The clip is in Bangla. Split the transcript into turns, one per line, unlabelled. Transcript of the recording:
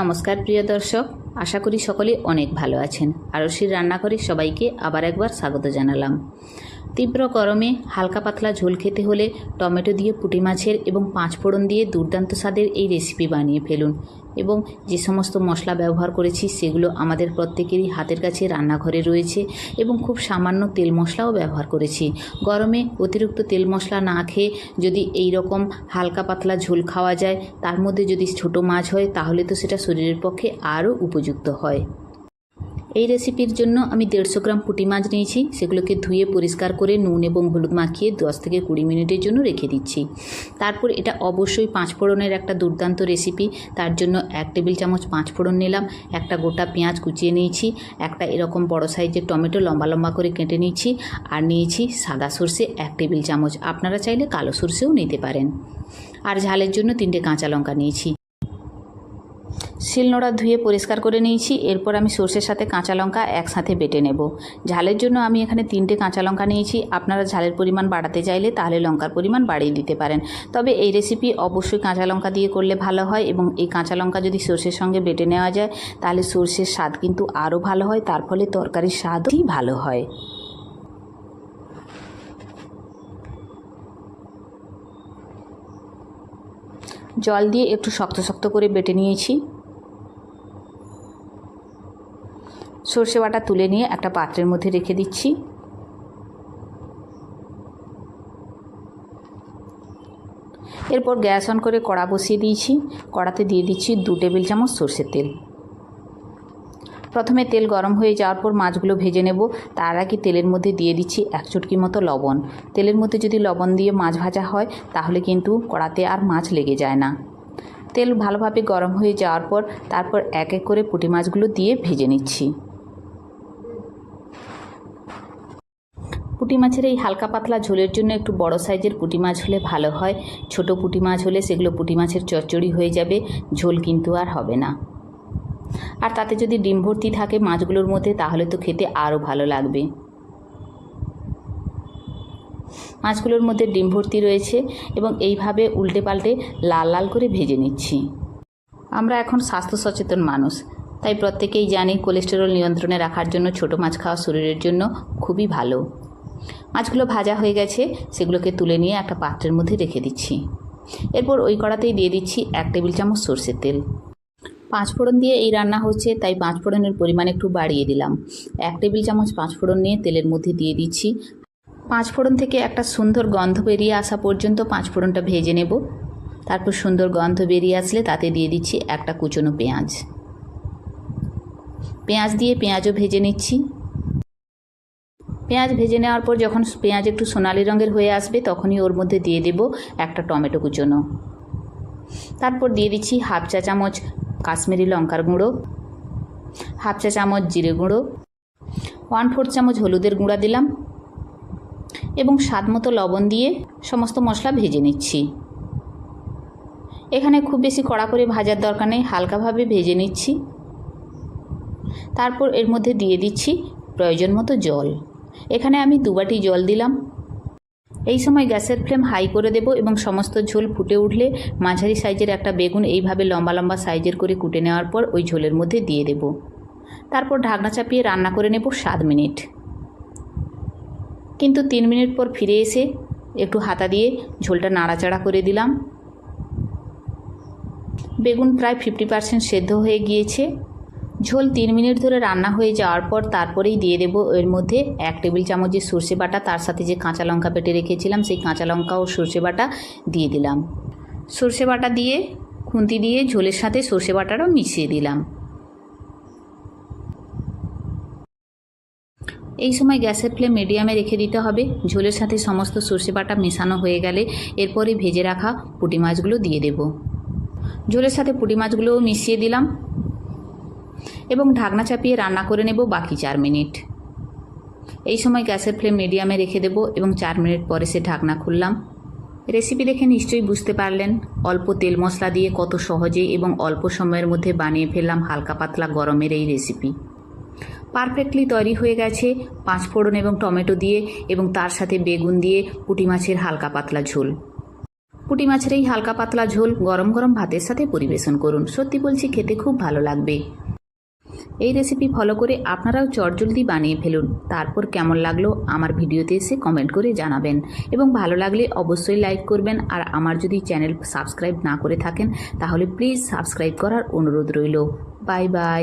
নমস্কার প্রিয় দর্শক, আশা করি সকলে অনেক ভালো আছেন। আরশির রান্নাঘরে সবাইকে আবার একবার স্বাগত জানালাম। তীব্র গরমে হালকা পাতলা ঝোল খেতে হলে টমেটো দিয়ে পুঁটি মাছের এবং পাঁচ ফোড়ন দিয়ে দুর্দান্ত স্বাদের এই রেসিপি বানিয়ে ফেলুন। এবং যে সমস্ত মশলা ব্যবহার করেছি সেগুলো আমাদের প্রত্যেকেরই হাতের কাছে রান্নাঘরে রয়েছে এবং খুব সামান্য তেল মশলাও ব্যবহার করেছি। গরমে অতিরিক্ত তেল মশলা না খেয়ে যদি এই রকম হালকা পাতলা ঝোল খাওয়া যায়, তার মধ্যে যদি ছোট মাছ হয়, তাহলে তো সেটা শরীরের পক্ষে আরও উপযুক্ত হয়। এই রেসিপির জন্য আমি দেড়শো গ্রাম পুঁটি মাছ নিয়েছি। সেগুলোকে ধুয়ে পরিষ্কার করে নুন এবং হলুদ মাখিয়ে দশ থেকে কুড়ি মিনিটের জন্য রেখে দিচ্ছি। তারপর এটা অবশ্যই পাঁচ ফোড়নের একটা দুর্দান্ত রেসিপি তার জন্য এক টেবিল চামচ পাঁচ ফোড়ন নিলাম, একটা গোটা পেঁয়াজ কুচিয়ে নিয়েছি, একটা এরকম বড় সাইজের টমেটো লম্বা লম্বা করে কেটে নিয়েছি আর নিয়েছি সাদা সর্ষে এক টেবিল চামচ। আপনারা চাইলে কালো সর্ষেও নিতে পারেন। আর ঝালের জন্য তিনটে কাঁচা লঙ্কা নিয়েছি। শিলনোড়া ধুয়ে পরিষ্কার করে নিয়েছি। এরপর আমি সর্ষের সাথে কাঁচা লঙ্কা একসাথে বেটে নেব। ঝালের জন্য আমি এখানে তিনটে কাঁচা লঙ্কা নিয়েছি। আপনারা ঝালের পরিমাণ বাড়াতে চাইলে তাহলে লঙ্কার পরিমাণ বাড়িয়ে দিতে পারেন। তবে এই রেসিপি অবশ্যই কাঁচা লঙ্কা দিয়ে করলে ভালো হয় এবং এই কাঁচা লঙ্কা যদি সর্ষের সঙ্গে বেটে নেওয়া যায়, তাহলে সর্ষের স্বাদ কিন্তু আরও ভালো হয়, তার ফলে তরকারির স্বাদই ভালো হয়। জল দিয়ে একটু শক্ত শক্ত করে বেটে নিয়েছি। সর্ষে বাটা তুলে নিয়ে একটা পাত্রের মধ্যে রেখে দিচ্ছি। এরপর গ্যাস অন করে কড়া বসিয়ে দিয়েছি। কড়াতে দিয়ে দিচ্ছি দু টেবিল চামচ সর্ষের তেল। প্রথমে তেল গরম হয়ে যাওয়ার পর মাছগুলো ভেজে নেব। তার আগে তেলের মধ্যে দিয়ে দিচ্ছি এক চুটকি মতো লবণ। তেলের মধ্যে যদি লবণ দিয়ে মাছ ভাজা হয়, তাহলে কিন্তু কড়াতে আর মাছ লেগে যায় না। তেল ভালোভাবে গরম হয়ে যাওয়ার পর, তারপর এক এক করে পুঁটি মাছগুলো দিয়ে ভেজে নিচ্ছি। পুঁটি মাছের এই হালকা পাতলা ঝোলের জন্য একটু বড় সাইজের পুঁটি মাছ হলে ভালো হয়। ছোট পুঁটি মাছ হলে সেগুলো পুঁটি মাছের চচ্চড়ি হয়ে যাবে, ঝোল কিন্তু আর হবে না। আর তাতে যদি ডিম ভর্তি থাকে মাছগুলোর মধ্যে, তাহলে তো খেতে আরও ভালো লাগবে। মাছগুলোর মধ্যে ডিম ভর্তি রয়েছে এবং এইভাবে উল্টে পাল্টে লাল লাল করে ভেজে নিচ্ছি। আমরা এখন স্বাস্থ্য সচেতন মানুষ, তাই প্রত্যেকেই জানি কোলেস্টেরল নিয়ন্ত্রণে রাখার জন্য ছোট মাছ খাওয়া শরীরের জন্য খুবই ভালো। মাছগুলো ভাজা হয়ে গেছে, সেগুলোকে তুলে নিয়ে একটা পাত্রের মধ্যে রেখে দিচ্ছি। এরপর ওই কড়াতেই দিয়ে দিচ্ছি এক টেবিল চামচ সর্ষের তেল। পাঁচ ফোড়ন দিয়ে এই রান্না হচ্ছে, তাই পাঁচ ফোড়নের পরিমাণ একটু বাড়িয়ে দিলাম। এক টেবিল চামচ পাঁচ ফোড়ন নিয়ে তেলের মধ্যে দিয়ে দিচ্ছি। পাঁচ ফোড়ন থেকে একটা সুন্দর গন্ধ বেরিয়ে আসা পর্যন্ত পাঁচ ফোড়নটা ভেজে নেব। তারপর সুন্দর গন্ধ বেরিয়ে আসলে তাতে দিয়ে দিচ্ছি একটা কুচনো পেঁয়াজ। পেঁয়াজ দিয়ে পেঁয়াজও ভেজে নিচ্ছি। পেঁয়াজ ভেজে নেওয়ার পর যখন পেঁয়াজ একটু সোনালি রঙের হয়ে আসবে, তখনই ওর মধ্যে দিয়ে দেব একটা টমেটো কুচনো। তারপর দিয়ে দিচ্ছি হাফ চা চামচ কাশ্মীরি লঙ্কার গুঁড়ো, হাফ চা চামচ জিরে গুঁড়ো ওয়ান ফোর্থ চামচ হলুদের গুঁড়া দিলাম এবং স্বাদ মতো লবণ দিয়ে সমস্ত মশলা ভেজে নিচ্ছি। এখানে খুব বেশি কড়া করে ভাজার দরকার নেই, হালকাভাবে ভেজে নিচ্ছি। তারপর এর মধ্যে দিয়ে দিচ্ছি প্রয়োজন মতো জল। এখানে আমি দুবাটি জল দিলাম। এই সময় গ্যাসের ফ্লেম হাই করে দেব এবং সমস্ত ঝোল ফুটে উঠলে মাঝারি সাইজের একটা বেগুন এইভাবে লম্বা লম্বা সাইজের করে কুটে নেওয়ার পর ওই ঝোলের মধ্যে দিয়ে দেব। তারপর ঢাকনা চাপিয়ে রান্না করে নেব সাত মিনিট। কিন্তু তিন মিনিট পর ফিরে এসে একটু হাতা দিয়ে ঝোলটা নাড়াচাড়া করে দিলাম। বেগুন প্রায় ফিফটি পার্সেন্ট সেদ্ধ হয়ে গিয়েছে। ঝোল তিন মিনিট ধরে রান্না হয়ে যাওয়ার পর তারপরেই দিয়ে দেবো এর মধ্যে এক টেবিল চামচ যে সর্ষে বাটা। তার সাথে যে কাঁচা লঙ্কা পেটে রেখেছিলাম, সেই কাঁচা লঙ্কা ও সর্ষে বাটা দিয়ে দিলাম। সর্ষে বাটা দিয়ে খুন্তি দিয়ে ঝোলের সাথে সর্ষে বাটাটাও মিশিয়ে দিলাম। এই সময় গ্যাসের ফ্লেম মিডিয়ামে রেখে দিতে হবে। ঝোলের সাথে সমস্ত সর্ষে বাটা মেশানো হয়ে গেলে এরপরে ভেজে রাখা পুঁটি মাছগুলো দিয়ে দেব। ঝোলের সাথে পুঁটি মাছগুলোও মিশিয়ে দিলাম। এবং ঢাকনা চাপিয়ে রান্না করে নেব বাকি চার মিনিট। এই সময় গ্যাসের ফ্লেম মিডিয়ামে রেখে দেব এবং চার মিনিট পরে সে ঢাকনা খুললাম। রেসিপি দেখে নিশ্চয়ই বুঝতে পারলেন, অল্প তেল মশলা দিয়ে কত সহজেই এবং অল্প সময়ের মধ্যে বানিয়ে ফেললাম হালকা পাতলা গরমের এই রেসিপি। পারফেক্টলি তৈরি হয়ে গেছে পাঁচ ফোড়ন এবং টমেটো দিয়ে এবং তার সাথে বেগুন দিয়ে পুঁটি মাছের হালকা পাতলা ঝোল। পুঁটি মাছের এই হালকা পাতলা ঝোল গরম গরম ভাতের সাথে পরিবেশন করুন। সত্যি বলছি, খেতে খুব ভালো লাগবে। এই রেসিপি ফলো করে আপনারাও চটজলদি বানিয়ে ফেলুন। তারপর কেমন লাগল আমার ভিডিওতে এসে কমেন্ট করে জানাবেন। এবং ভালো লাগলে অবশ্যই লাইক করবেন। আর আমার যদি চ্যানেল সাবস্ক্রাইব না করে থাকেন, তাহলে প্লিজ সাবস্ক্রাইব করার অনুরোধ রইল। Bye bye